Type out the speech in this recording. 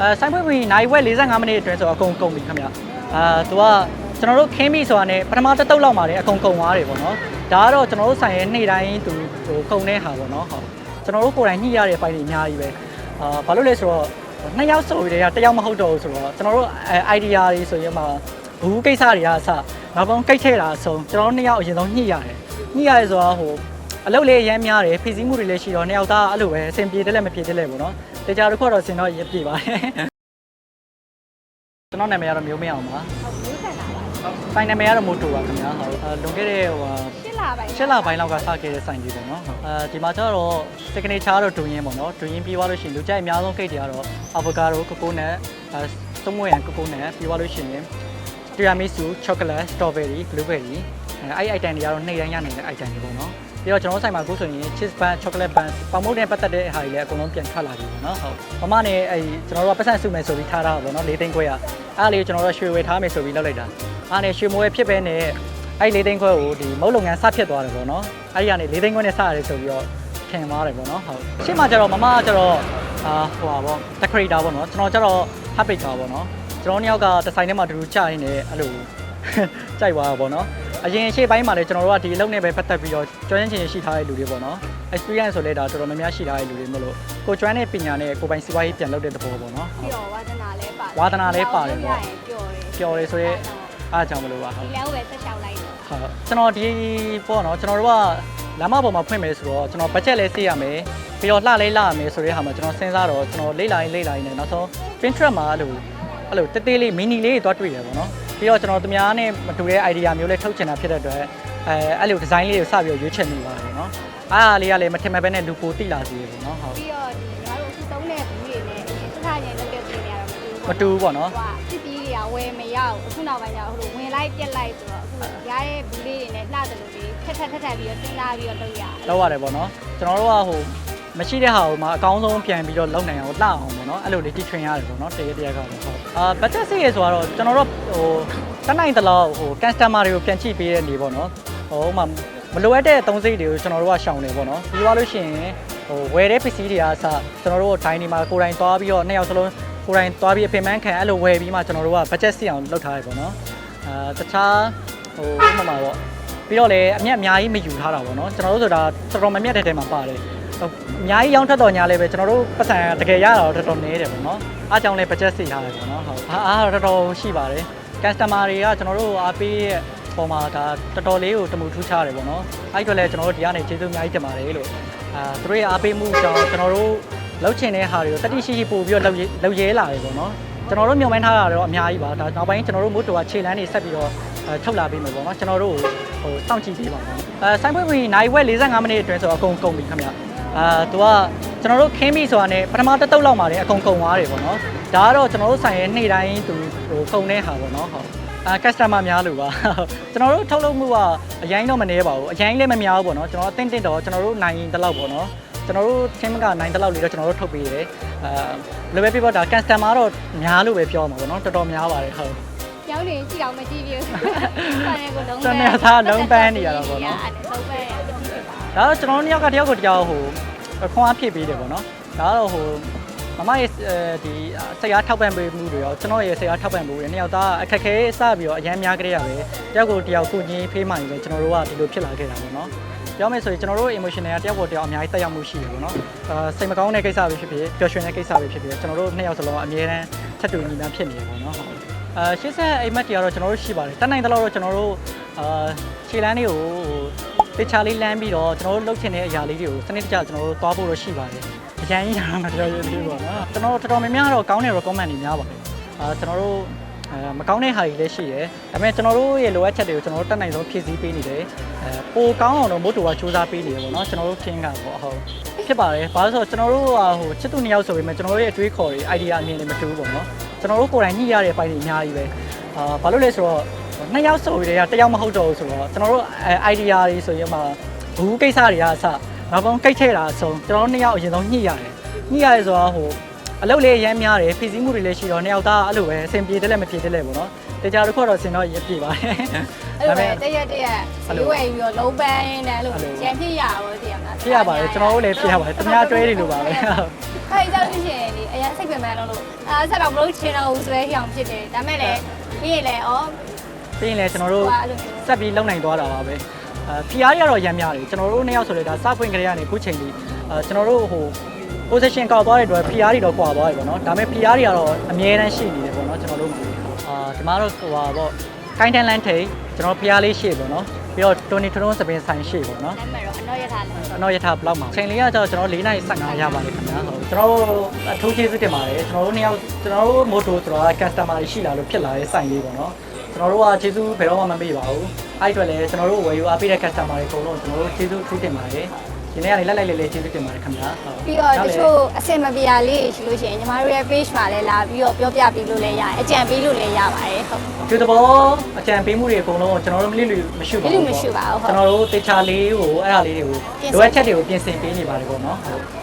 အဲဆိုင်ဖွင့်ပြီးနိုင်ဝက်45မိနစ်အတွင်းဆိုတော့အကုန်ကုန်ပြီခင်ဗျအာသူကကျွန်တော်တို့ခင်းပြီဆိုတာနဲ့ပထမတစ်တုပ်လောက်မှာလည်းအကုန်ကုန်သွားတယ်ပေါ့နော်ဒါကတော့ကျွန်တော်တို့ဆိုင်ရဲ့နေ့တိုင်းသူဟိုကုန်တဲ့ဟာပေါ့နော်ဟုတ်ကျွန်တော်တို့ကိုယ်တိုင်ညှိရတဲ့ဖိုင်တွေအများကြီးပဲအာဘာလို့လဲဆိုတော့နှစ်ယောက်ဆိုပြီးတည်းကတစ်ယောက်မဟုတ်တော့ဘူးဆိုတော့ကျွန်တော်တို့အဲ idea တွေဆိုရင်မှဘူးကိစ္စတွေကအစနောက်ဆုံးကိတ်ထဲတာအဆုံးကျွန်တော်တို့နှစ်ယောက်အရင်ဆုံးညှိရတယ်ညှိရတယ်ဆိုတော့ဟိုအလုပ်လေးအရင်များတယ်ဖိစီးမှုတွေလည်းရှိတော့နှစ်ယောက်သားအဲ့လိုပဲအဆင်ပြေတယ်လည်းမပြေတယ်လည်းပေါ့နော် တေချာတစ်ခုတော့စင်တော့ရပြေပါတယ်ကျွန်တော်နာမည်ကတော့မျိုးမရအောင်ပါဟုတ်မျိုးဆက်လာပါဖိုင်နာမည်ကတော့မိုတိုပါခင်ဗျာဟုတ်အဲလွန်ခဲ့တဲ့ဟိုဟာရှစ်လပိုင်းရှစ်လပိုင်းလောက်ကစခဲ့တဲ့ဆိုင်ကြီးပေါ့နော်အဲဒီမှာကျတော့ signature တော့ဒူရင်းပေါ့နော်ဒူရင်းပြီးသွားလို့ရှိရင်လူကြိုက်အများဆုံးကိတ်တွေကတော့ avocado coco nut အဲသုံးမွေးရန် coco nut ပြီးသွားလို့ရှိရင် tiramisu chocolate strawberry blueberry အဲအဲ့ item တွေကတော့နေ့တိုင်းရနေတဲ့ item တွေပေါ့နော် ပြီးတော့ကျွန်တော်တို့ဆိုင်မှာအခုဆိုရင် cheese bun chocolate bun ပေါင်မုတ်နဲ့ပတ်သက်တဲ့ဟာတွေလည်းအကုန်လုံးပြန်ထွက်လာပြီပေါ့နော်ဟုတ်မမနဲ့အဲ့ကျွန်တော်တို့ကပတ်စံစုမယ်ဆိုပြီးထားတာပေါ့နော်၄သိန်းခွဲရအဲ့လေးကျွန်တော်တို့ရွှေဝယ်ထားမယ်ဆိုပြီးလောက်လိုက်တာအားနဲ့ရွှေမိုးရဲ့ဖြစ်ပဲနဲ့အဲ့၄သိန်းခွဲကိုဒီမုတ်လုပ်ငန်းစဖြစ်သွားတယ်ပေါ့နော်အဲ့ဒီကနေ၄သိန်းခွဲနဲ့စရတယ်ဆိုပြီးတော့ထင်သွားတယ်ပေါ့နော်ဟုတ်ရှေ့မှာကျတော့မမကကျတော့အာဟိုပါပေါ့ decorator ပေါ့နော်ကျွန်တော်ကျတော့ half baker ပေါ့နော်ကျွန်တော်နှစ်ယောက်ကဒီဇိုင်းထဲမှာတူတူကြာရင်းနဲ့အဲ့လိုကြိုက်သွားတာပေါ့နော် အရင်ရှေ့ပိုင်းမှာလည်းကျွန်တော်တို့ကဒီအလုပ်နဲ့ပဲပတ်သက်ပြီးတော့ကျွမ်းကျင်ရှိထားတဲ့လူတွေပေါ့နော် experience ဆိုလဲဒါတော်တော်များများရှိထားတဲ့လူတွေမလို့ကိုကျွမ်းတဲ့ပညာနဲ့ကိုပိုင်စီးပွားရေးပြန်လုပ်တဲ့သဘောပေါ့နော်ပြီးတော့ဝါဒနာလည်းပါတယ်ဝါသနာလည်းပါတယ်ပေါ့ရရင်ပျော်တယ်ပျော်တယ်ဆိုရဲအားကြောင့်မလို့ပါဟုတ်ဒီလမ်းကိုပဲဆက်လျှောက်လိုက်တော့ဟုတ်ကျွန်တော်ဒီပေါ့နော်ကျွန်တော်တို့ကလမ်းမပေါ်မှာဖွင့်မယ်ဆိုတော့ကျွန်တော် budget လည်းသိရမယ်ပြီးတော့လှလေးလှရမယ်ဆိုတဲ့ဟာမှာကျွန်တော်စဉ်းစားတော့ကျွန်တော်လေ့လာရင်လေ့လာရင်လည်းနောက်ဆုံး Pinterest မှာအဲ့လိုအဲ့လိုတေးသေးလေး mini လေးတွေသွားတွေ့ရပါတော့ ပြီးတော့ကျွန်တော်သူများနဲ့မတူတဲ့ idea မျိုးလေးထုတ်ချင်တာဖြစ်တဲ့အတွက်အဲအဲ့လို design လေးကိုစပြီးရွေးချယ်မိပါတယ်နော်အားအားလေးကလည်းမထင်မဲ့ပဲနဲ့လူပိုတိလာစီရပေါ့နော်ဟုတ်ပြီးတော့ဒီညီမတို့အခုသုံးတဲ့ဘူးတွေနဲ့အရင်စထားရင်လုပ်တဲ့ဘူးတွေကတော့မတူဘူးပေါ့နော်ဟိုကစစ်ပြီးတွေကဝယ်မရဘူးအခုနောက်ပိုင်းကျတော့ဟိုလိုဝင်လိုက်ပြက်လိုက်ဆိုတော့အခုရတဲ့ဘူးလေးတွေနဲ့လှတယ်လို့လေးထက်ထက်ထက်ထက်ပြီးတော့စဉ်းစားပြီးတော့လုပ်ရတယ်လောက်ရတယ်ပေါ့နော်ကျွန်တော်တို့ကဟို မရှိတဲ့ဟာကိုမှအကောင်းဆုံးပြန်ပြီးတော့လုပ်နိုင်အောင်လှအောင်ပေါ့နော်အဲ့လိုလေးတီထွင်ရတယ်ပေါ့နော်တရက်တရက်ကတော့ဟုတ်အာ budget စီးရဆိုတော့ကျွန်တော်တို့ဟိုတက်နိုင်တလောက်ဟို customer တွေကိုပြန်ကြည့်ပေးတဲ့နေပေါ့နော်ဟိုမှမလိုအပ်တဲ့အသုံးစိတ်တွေကိုကျွန်တော်တို့ကရှောင်တယ်ပေါ့နော်ပြီးသွားလို့ရှိရင်ဟိုဝယ်တဲ့ပစ္စည်းတွေအားစကျွန်တော်တို့ဒိုင်းဒီမှာကိုယ်တိုင်သွားပြီးတော့နှစ်ယောက်စလုံးကိုယ်တိုင်သွားပြီးအပင်ပန်းခံအဲ့လိုဝယ်ပြီးမှကျွန်တော်တို့က budget စီအောင်လုပ်ထားရပေါ့နော်အာတခြားဟိုဥပမာပေါ့ပြီးတော့လည်းအမြတ်အများကြီးမယူထားတာပေါ့နော်ကျွန်တော်တို့ဆိုတာတော်တော်မမြတ်တဲ့တဲမှာပါတယ်ဟို အများကြီးရောင်းထွက်တော်ညာလည်းပဲကျွန်တော်တို့ပတ်စံတကယ်ရတာတော့တော်တော်နည်းတယ်ပေါ့နော်အားကြောင့်လည်း budget စီထားတယ်ပေါ့နော်ဟုတ်အားအားတော်တော်ရှိပါတယ် customer တွေကကျွန်တော်တို့အားပေးရဲ့ပုံမှာဒါတော်တော်လေးကိုတမှုထူးခြားတယ်ပေါ့နော်အဲ့အတွက်လည်းကျွန်တော်တို့ဒီကနေကျေးဇူးအများကြီးတင်ပါတယ်လို့အာသူတို့ရဲ့အားပေးမှုကြောင့်ကျွန်တော်တို့လှုပ်ချင်တဲ့ဟာတွေကိုတတိရှိရှိပို့ပြီးတော့လှုပ်ရဲလှုပ်ရဲလာတယ်ပေါ့နော်ကျွန်တော်တို့မြုံမှန်းထားတာတော့အများကြီးပါဒါနောက်ပိုင်းကျွန်တော်တို့မို့တူကခြေလမ်းတွေဆက်ပြီးတော့အဲထုတ်လာပေးမယ်ပေါ့နော်ကျွန်တော်တို့ဟိုစောင့်ကြည့်ပေးပါမယ်အဲဆိုင်ဖွင့်ပြီးနိုင်ဝက်45မိနစ်အတွင်းဆိုတော့အကုန်ကုန်ပြီခင်ဗျ အာသူကကျွန်တော်တို့ခင်းပြီဆိုတာနဲ့ပထမတစ်တုပ်လောက်မှာလည်းအကုန်ကုန်သွားတယ်ပေါ့နော်ဒါကတော့ကျွန်တော်တို့ဆိုင်ရဲ့နေ့တိုင်းသူဟိုကုန်တဲ့ဟာပေါ့နော်ဟုတ်အာ customer များလို့ပါကျွန်တော်တို့ထုတ်လုပ်မှုကအရင်တော့မနေပါဘူးအရင်လည်းမများဘူးပေါ့နော်ကျွန်တော်အတင်းတင်းတော့ကျွန်တော်တို့နိုင်တလောက်ပေါ့နော်ကျွန်တော်တို့ချင်းမကနိုင်တလောက်လေးတော့ကျွန်တော်တို့ထုတ်ပေးတယ်အာလိုပဲပြပေါ့ဒါ customer တော့များလို့ပဲပြောမှာပေါ့နော်တော်တော်များပါတယ်ဟုတ်ကျောင်းနေကြည့်အောင်မကြည့်ပြဘူးဆန်ရကိုလုံးဆန်ရသားလုံးပန်းနေရတာပေါ့နော်အဲ့လုံးပန်းရကြည့်ပါ ဒါတော့ကျွန်တော်တို့နှစ်ယောက်ကတယောက်ကိုတယောက်ဟိုခွန်အားဖြစ်ပေးတယ်ပေါ့နော်ဒါကတော့ဟိုမမရဲ့အဲဒီဆရာထောက်ပံ့ပေးမှုတွေရောကျွန်တော်ရဲ့ဆရာထောက်ပံ့မှုတွေနှစ်ယောက်သားအခက်ခဲစပြီးတော့အရန်များကြရပဲတယောက်ကိုတယောက်ကိုကြီးဖေးမှန်ပဲကျွန်တော်တို့ကဒီလိုဖြစ်လာခဲ့တာပေါ့နော်ပြောမယ်ဆိုရင်ကျွန်တော်တို့ emotional ကတယောက်ကိုတယောက်အများကြီးတက်ရောက်မှုရှိတယ်ပေါ့နော်အာစိတ်မကောင်းတဲ့ကိစ္စပဲဖြစ်ဖြစ်ပျော်ရွှင်တဲ့ကိစ္စပဲဖြစ်ဖြစ်ကျွန်တော်တို့နှစ်ယောက်စလုံးအမြဲတမ်းချက်တူညီများဖြစ်နေတယ်ပေါ့နော်ဟုတ်အာရှေ့ဆက်အိမ်မက်တွေကတော့ကျွန်တော်တို့ရှိပါတယ်တက်နိုင်တဲ့လောက်တော့ကျွန်တော်တို့အာခြေလမ်းလေးကိုဟို တခြားလေးလမ်းပြီးတော့ကျွန်တော်တို့လုပ်ချင်တဲ့အရာလေးတွေကိုစနစ်တကျကျွန်တော်တို့သွားဖို့တော့ရှိပါတယ်။အရင်ကြီးတာမပြောရသေးပါတော့။ကျွန်တော်တော်တော်များများတော့ကောင်းတဲ့ recommend တွေများပါတယ်။အာကျွန်တော်တို့အဲမကောင်းတဲ့ဟာတွေလည်းရှိတယ်။ဒါပေမဲ့ကျွန်တော်တို့ရဲ့လိုအပ်ချက်တွေကိုကျွန်တော်တို့တက်နိုင်ဆုံးဖြည့်ဆည်းပေးနေတယ်။အဲပိုကောင်းအောင်တော့မို့တူကစူးစမ်းပေးနေတယ်ပေါ့နော်။ကျွန်တော်တို့ team ကပေါ့ဟုတ်ဖြစ်ပါတယ်။ဘာလို့ဆိုတော့ကျွန်တော်တို့ဟိုချစ်သူနှစ်ယောက်ဆိုပေမဲ့ကျွန်တော်တို့ရဲ့အတွေးခေါ်တွေ idea အမြင်တွေမတူဘူးပေါ့နော်။ကျွန်တော်တို့ကိုယ်တိုင်ညှိရတဲ့ပိုင်းတွေအများကြီးပဲ။အာဘာလို့လဲဆိုတော့ နှစ်ယောက်ဆိုပြီးတည်းကတစ်ယောက်မဟုတ်တော့ဘူးဆိုတော့ကျွန်တော်တို့အဲ idea တွေဆိုရင်မှဘူးကိစ္စတွေကအစနောက်ဆုံးကိတ်ထဲတာအဆုံးကျွန်တော်တို့နှစ်ယောက်အရင်ဆုံးညှိရတယ်ညှိရတယ်ဆိုတော့ဟိုအလုပ်လေးအရင်များတယ်ဖိစီးမှုတွေလည်းရှိတော့နှစ်ယောက်သားအဲ့လိုပဲအဆင်ပြေတယ်လည်းမပြေတယ်လည်းပေါ့နော်တေချာတစ်ခုတော့စင်တော့ရပြေပါတယ်အဲ့လိုပဲတရက်တရက်ဈေးဝယ်ပြီးတော့လုံးပန်းနဲ့အဲ့လိုအဲ့လိုကျန်ဖြစ်ရပါဘောတည်ရမလားဖြစ်ရပါတယ်ကျွန်တော်တို့လည်းဖြစ်ရပါတယ်တမ ्या တွဲတွေလိုပါပဲအဲ့ကြောင့်လို့ရှိရင်ဒီအရင်စိတ်ပင်ပန်းလုံးလို့အာဆက်တော့မလို့ချင်တော့ဘူးဆိုရဲဟျောင်ဖြစ်တယ်ဒါမဲ့လည်းပြီးရင်လည်းဩ ပြီးရင်လည်းကျွန်တော်တို့ဟိုအဲ့လိုမျိုးဆက်ပြီးလုံနိုင်သွားတာပါပဲအဲ PR တွေကတော့ရမ်းများတယ်ကျွန်တော်တို့နှစ်ယောက်ဆိုလေဒါစဖွင့်ကြရကနေခုချိန်ကြီးအဲကျွန်တော်တို့ဟို position ကောက်သွားတဲ့အတွက် PR တွေတော့ကွာသွားပြီပေါ့နော်ဒါပေမဲ့ PR တွေကတော့အမြဲတမ်းရှိနေတယ်ပေါ့နော်ကျွန်တော်တို့အာဒီမှာတော့ဟိုပါပေါ့ကိုင်းတန်လန်ထိန်ကျွန်တော် PR လေးရှိပေါ့နော်ပြီးတော့တိုနီထရွန်စပင်ဆိုင်ရှိပေါ့နော်နာမည်တော့အတော့ရထားတယ်အနောက်ရထားဘလောက်မှာချိန်လေးကကျတော့ကျွန်တော်၄နိုင်15ရပါတယ်ခင်ဗျာဟုတ်ကျွန်တော်တို့အထူးကျေးဇူးတင်ပါတယ်ကျွန်တော်တို့နှစ်ယောက်ကျွန်တော်တို့မိုတိုဆိုတော့ customer တွေရှိလာလို့ဖြစ်လာတဲ့ဆိုင်လေးပေါ့နော် ကျွန်တော်တို့ကကျေးဇူးဘယ်တော့မှမမေ့ပါဘူးအဲ့အတွက်လည်းကျွန်တော်တို့ဝယ်ယူအားပေးတဲ့ customer တွေအကုန်လုံးကျွန်တော်တို့ကျေးဇူးထူးတင်ပါတယ်ဒီနေ့ကနေလက်လိုက်လေးလေးကျေးဇူးတင်ပါတယ်ခင်ဗျာဟုတ်ပြီးတော့တချို့အစင်မပြေရလေးရှိလို့ရှိရင်ညီမတို့ရဲ့ page မှာလည်းလာပြီးတော့ပြောပြပေးလို့လည်းရတယ်အကြံပေးလို့လည်းရပါတယ်ဟုတ်ဒီတဘောအကြံပေးမှုတွေအကုန်လုံးကိုကျွန်တော်တို့မလိလူမရှိပါဘူးမလိလူမရှိပါဘူးဟုတ်ကျွန်တော်တို့တေချာလေးကိုအဲ့ဒါလေးတွေကိုပြင်ဆင်လိုအပ်ချက်တွေကိုပြင်ဆင်ပေးနေပါတယ်ပေါ့နော်ဟုတ်